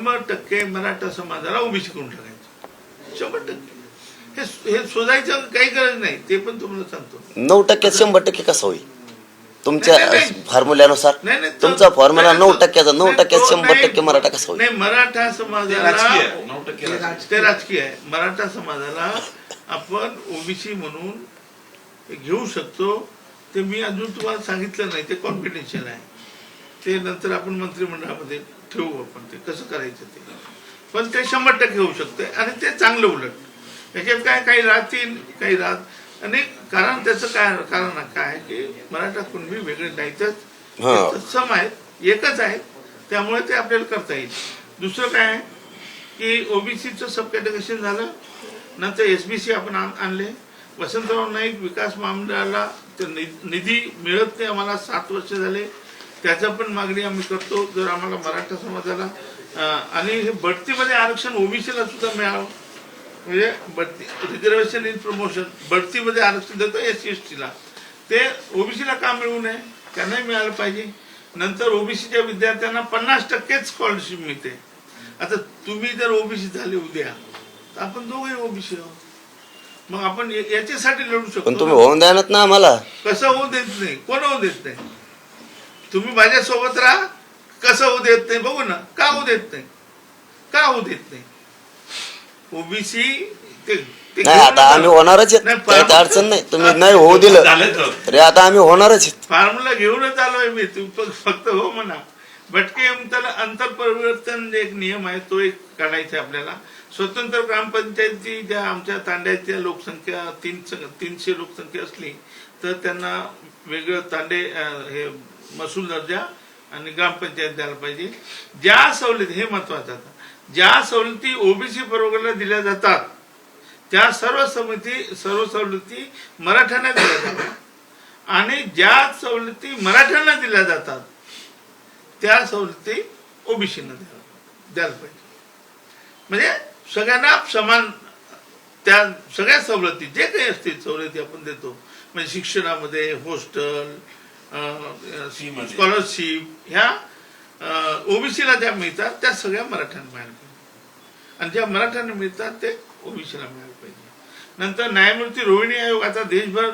शंभर टक्के मराठा समाजाला ओबीसी करून टाकायचं. शंभर टक्के. हे हे शोधायचं काही गरज नाही ते पण तुम्हाला सांगतो. नऊ टक्क्यात शंभर टक्के कसं होईल? तुमच्या. फॉर्म्युल्यानुसार? नाही, नाही, तो- तुमचा फॉर्म्युला नऊ टक्क्याचा नऊ टक्क्यात शंभर टक्के मराठा कसा होईल? नाही मराठा समाजाला राजकीय आहे. नऊ टक्के राजकीय. ते राजकीय आहे. मराठा समाजाला आपण ओबीसी म्हणून घेऊ शकतो. ते मी अजून तुम्हाला सांगितलं नाही ते कॉन्फिडेन्शियल आहे. ते नंतर आपण मंत्रिमंडळामध्ये ठेवू आपण ते. कसं करायचं ते? पण ते शंभर टक्के होऊ शकते आणि ते चांगलं उलट. याच्यात काय काही राहतील काही राहत. आणि कारण त्याचं काय कारण काय की मराठा कुणबी वेगळे नाहीतच तत्सम आहेत एकच आहेत त्यामुळे ते आपल्याला करता येईल. दुसरं काय आहे की ओबीसीचं सब कॅटेगरेशन झालं. नंतर एसबीसी आपण आण- आणले. वसंतराव नाईक विकास महामंडळाला निधी मिळत नाही. आम्हाला सात वर्ष झाले. त्याचं पण मागणी आम्ही करतो जर आम्हाला मराठा समाजाला आणि हे बढतीमध्ये आरक्षण ओबीसीला सुद्धा मिळावं. म्हणजे बढती रिझर्वेशन इन प्रमोशन बढतीमध्ये आरक्षण देतो एस सी एस टीला ते ओबीसीला का मिळू नये? त्यांनाही मिळालं पाहिजे. नंतर ओबीसीच्या विद्यार्थ्यांना पन्नास टक्केच स्कॉलरशिप मिळते. आता तुम्ही जर ओबीसी झाले उद्या तर आपण दोघे ओबीसी आहोत. मग आपण याच्यासाठी लढू शकतो पण तुम्ही ना. होऊन द्यानात ना आम्हाला. कसं होऊ देत नाही? कोण होऊ देत नाही? तुम्ही माझ्या सोबत राहा. कसं होऊ देत नाही बघू ना. का होऊ देत नाही? का होऊ देत नाही? ओबीसी आता आम्ही. होणारच आहेत. अडचण नाही. तुम्ही नाही होऊ दिलं. तर. आता आम्ही होणारच आहेत. फॉर्म्युला घेऊनच आलोय मी. तू फ- फक्त हो म्हणा. भटके त्याला अंतर परिवर्तन एक नियम आहे तो एक काढायचा आपल्याला. स्वतंत्र ग्रामपंचायती ज्या आमच्या तांड्याच्या लोकसंख्या तीन तीनशे लोकसंख्या असली तर त्यांना वेगळं तांडे हे महसूल दर्जा आणि ग्रामपंचायत द्यायला पाहिजे. ज्या सवलती हे महत्वाचं आता. ज्या सवलती ओबीसी प्रवर्गाला दिल्या जातात त्या सर्व समिती सर्व सवलती मराठ्यांना दिल्या जातात. आणि ज्या सवलती मराठ्यांना दिल्या जातात त्या सवलती ओबीसीना द्यायला द्यायला पाहिजे. म्हणजे सगळ्यांना समान त्या सगळ्या सवलती जे काही असतील सवलती आपण देतो. म्हणजे शिक्षणामध्ये हॉस्टेल स्कॉलरशिप ह्या ओबीसीला ज्या मिळतात त्या सगळ्या मराठ्यांना मिळायला पाहिजे. आणि ज्या मराठ्यांना मिळतात ते ओबीसीला मिळायला पाहिजे. नंतर न्यायमूर्ती रोहिणी आयोग. आता देशभर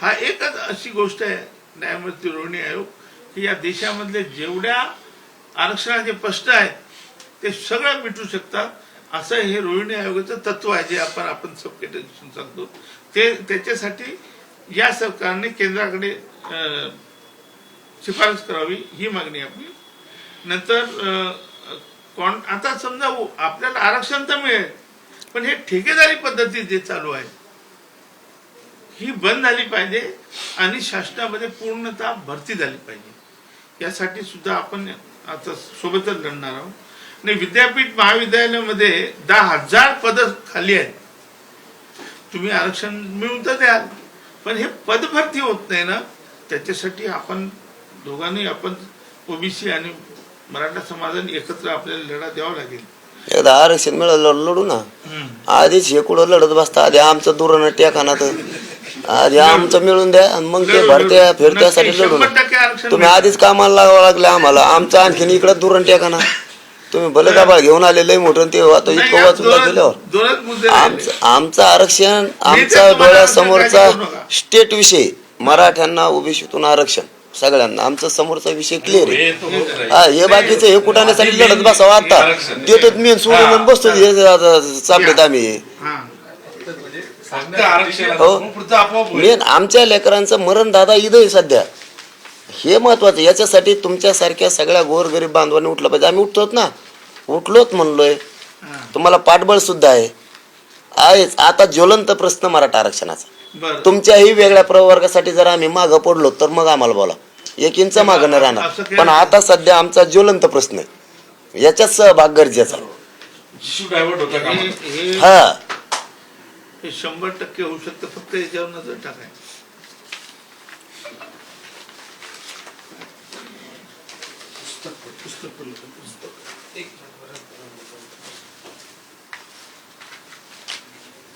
हा एकच अशी गोष्ट आहे न्यायमूर्ती रोहिणी आयोग की या देशामधले जेवढ्या आरक्षणाचे प्रश्न आहेत ते सगळं मिटू शकतात. असं हे रोहिणी आयोगाचं तत्व आहे जे आपण आपण सब सांगतो. ते त्याच्यासाठी या सरकारने केंद्राकडे शिफारस करावी ही मागणी आपली. नंतर कोण आता समजा आपल्याला आरक्षण तर मिळेल पण हे ठेकेदारी पद्धती जे चालू आहे ही बंद झाली पाहिजे आणि शासनामध्ये पूर्णतः भरती झाली पाहिजे. यासाठी सुद्धा आपण आता सोबतच लढणार आहोत. आणि विद्यापीठ महाविद्यालयामध्ये दहा हजार पद खाली आहेत. तुम्ही आरक्षण मिळवून तर द्याल पण हे पद भरती होत नाही ना? त्याच्यासाठी आपण दोघांनी आपण ओबीसी आणि मराठा समाजाने एकत्र आपल्याला लढा द्यावा लागेल. एकदा आरक्षण मिळालं लढू ना. आधीच हे कुठं लढत बसता? आधी आमचं दुरण टेकाना तर आधी आमचं मिळून द्या आणि मग ते भरत्या. फिरत्यासाठी लढू ना. तुम्ही. आधीच कामाला लागावं लागले आम्हाला. आमचं आणखीन इकडं दुरण टेकाना तुम्ही भले दाबा घेऊन आले लय मोठं ते नाही, इतकं वाचून गेल्यावर राहिले. आमचं आमचं आरक्षण आमचा डोळ्यासमोरचा. स्टेट विषय मराठ्यांना ओबीसीतून आरक्षण. सगळ्यांना आमचा समोरचा विषय क्लिअर आहे. हे. हा बाकीचं हे कुठाण्यासाठी लढत बसावं आता. देतो मी सोडून म्हणून बसतो हे. चाललेत आम्ही. हा. आरक्षणाचं हो. मेन आमच्या लेकरांचं मरण दादा इथं आहे सध्या. हे महत्वाचं याच्यासाठी तुमच्यासारख्या सगळ्या गोरगरीब बांधवांनी उठलं पाहिजे. आम्ही उठतोत ना. उठलोत म्हणलोय. तुम्हाला पाठबळ सुद्धा आहे. आहेच. आता ज्वलंत प्रश्न मराठा आरक्षणाचा. तुमच्याही वेगळ्या प्रवर्गासाठी जर आम्ही मागं पडलो तर मग आम्हाला बोला. एक इंच मागं न असं राहणार पण आता सध्या आमचा ज्वलंत प्रश्न आहे. याच्यात सहभाग गरजेचा आहे. इश्यू डायव्हर्ट होता का? हे हे- हा. हे शंभर टक्के होऊ शकतं फक्त याच्यावर नजर टाकाय